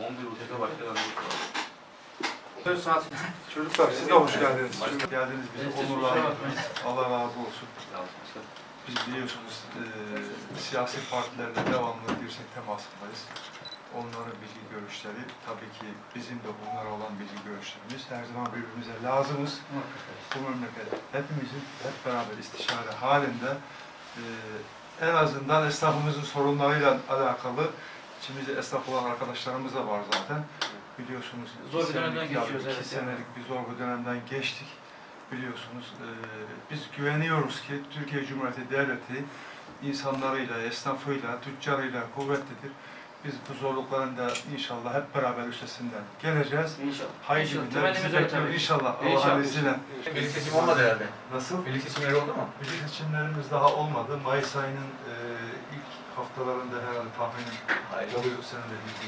11.30'da başlayan Söz saati. Çocuklar siz de hoş geldiniz. Geldiniz bizi onurlandırdınız. Allah razı olsun. Biz biliyorsunuz eee siyasi partilerle devamlı dirsek temasındayız. Onların bilgi görüşleri, tabii ki bizim de bunlara olan bilgi görüşlerimiz her zaman birbirimize lazımız. Bu memleket hepimizin hep beraber istişare halinde eee, en azından esnafımızın sorunlarıyla alakalı içimizde esnaf olan arkadaşlarımız da var zaten. Biliyorsunuz Zor bir iki dönemden geçiyoruz, iki evet, senelik bir zor bir dönemden geçtik. Biliyorsunuz eee, biz güveniyoruz ki Türkiye Cumhuriyeti Devleti insanlarıyla, esnafıyla, tüccarıyla kuvvetlidir. Biz bu zorlukların da inşallah hep beraber üstesinden geleceğiz. İnşallah. Haydi İnşallah. günler bizi bekliyor inşallah. Allah'ın izniyle. Birlik seçim olmadı herhalde. Nasıl? Birlik seçimleri oldu mu? Birlik seçimlerimiz daha olmadı. Mayıs ayının eee, ilk I da herhalde tahmin oluyor senin.